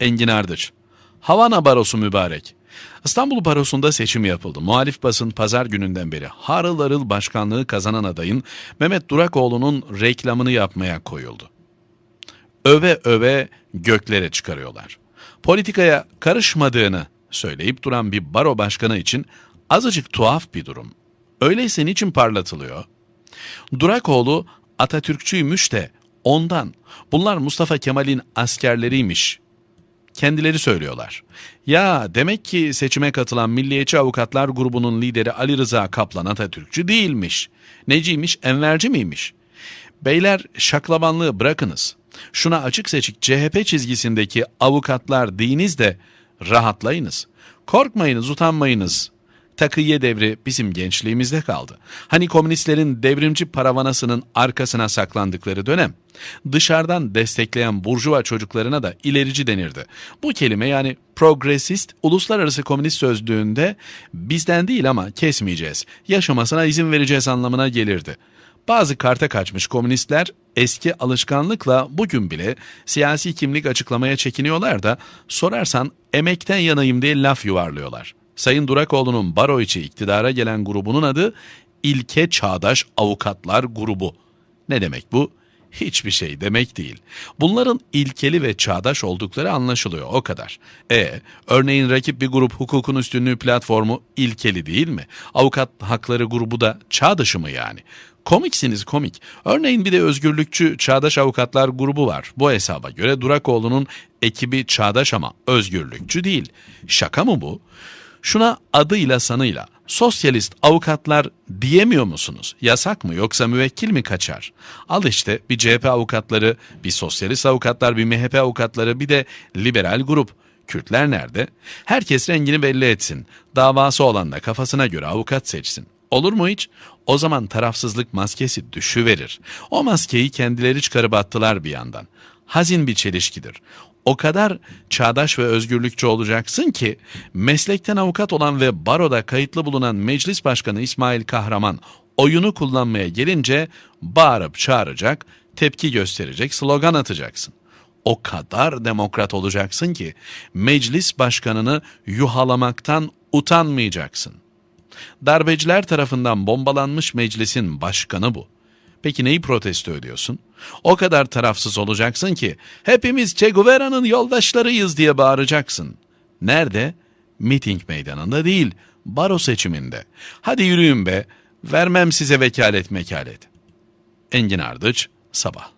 Engin Ardıç. Havana Barosu mübarek. İstanbul Barosu'nda seçim yapıldı. Muhalif basın pazar gününden beri harıl harıl başkanlığı kazanan adayın Mehmet Durakoğlu'nun reklamını yapmaya koyuldu. Öve öve göklere çıkarıyorlar. Politikaya karışmadığını söyleyip duran bir baro başkanı için azıcık tuhaf bir durum. Öyleyse niçin parlatılıyor? Durakoğlu Atatürkçüymüş de ondan. Bunlar Mustafa Kemal'in askerleriymiş. Kendileri söylüyorlar. Ya demek ki seçime katılan Milliyetçi Avukatlar grubunun lideri Ali Rıza Kaplan Atatürkçü değilmiş. Neciymiş, enverci miymiş? Beyler şaklabanlığı bırakınız. Şuna açık seçik CHP çizgisindeki avukatlar deyiniz de rahatlayınız. Korkmayınız, utanmayınız. Takıye devri bizim gençliğimizde kaldı. Hani komünistlerin devrimci paravanasının arkasına saklandıkları dönem. Dışarıdan destekleyen burjuva çocuklarına da ilerici denirdi. Bu kelime yani progresist uluslararası komünist sözlüğünde bizden değil ama kesmeyeceğiz, yaşamasına izin vereceğiz anlamına gelirdi. Bazı karta kaçmış komünistler eski alışkanlıkla bugün bile siyasi kimlik açıklamaya çekiniyorlar da sorarsan emekten yanayım diye laf yuvarlıyorlar. Sayın Durakoğlu'nun baro içi iktidara gelen grubunun adı İlke Çağdaş Avukatlar Grubu. Ne demek bu? Hiçbir şey demek değil. Bunların ilkeli ve çağdaş oldukları anlaşılıyor o kadar. E, örneğin rakip bir grup hukukun üstünlüğü platformu ilkeli değil mi? Avukat hakları grubu da çağ dışı mı yani? Komiksiniz komik. Örneğin bir de özgürlükçü Çağdaş Avukatlar grubu var. Bu hesaba göre Durakoğlu'nun ekibi çağdaş ama özgürlükçü değil. Şaka mı bu? Şuna adıyla sanıyla sosyalist avukatlar diyemiyor musunuz? Yasak mı yoksa müvekkil mi kaçar? Al işte bir CHP avukatları, bir sosyalist avukatlar, bir MHP avukatları, bir de liberal grup. Kürtler nerede? Herkes rengini belli etsin. Davası olan da kafasına göre avukat seçsin. Olur mu hiç? O zaman tarafsızlık maskesi düşüverir. O maskeyi kendileri çıkarıp attılar bir yandan. Hazin bir çelişkidir. O kadar çağdaş ve özgürlükçü olacaksın ki meslekten avukat olan ve baroda kayıtlı bulunan meclis başkanı İsmail Kahraman oyunu kullanmaya gelince bağırıp çağıracak, tepki gösterecek, slogan atacaksın. O kadar demokrat olacaksın ki meclis başkanını yuhalamaktan utanmayacaksın. Darbeciler tarafından bombalanmış meclisin başkanı bu. Peki neyi protesto ediyorsun? O kadar tarafsız olacaksın ki hepimiz Che Guevara'nın yoldaşlarıyız diye bağıracaksın. Nerede? Miting meydanında değil, baro seçiminde. Hadi yürüyün be, vermem size vekalet mekalet. Engin Ardıç, Sabah.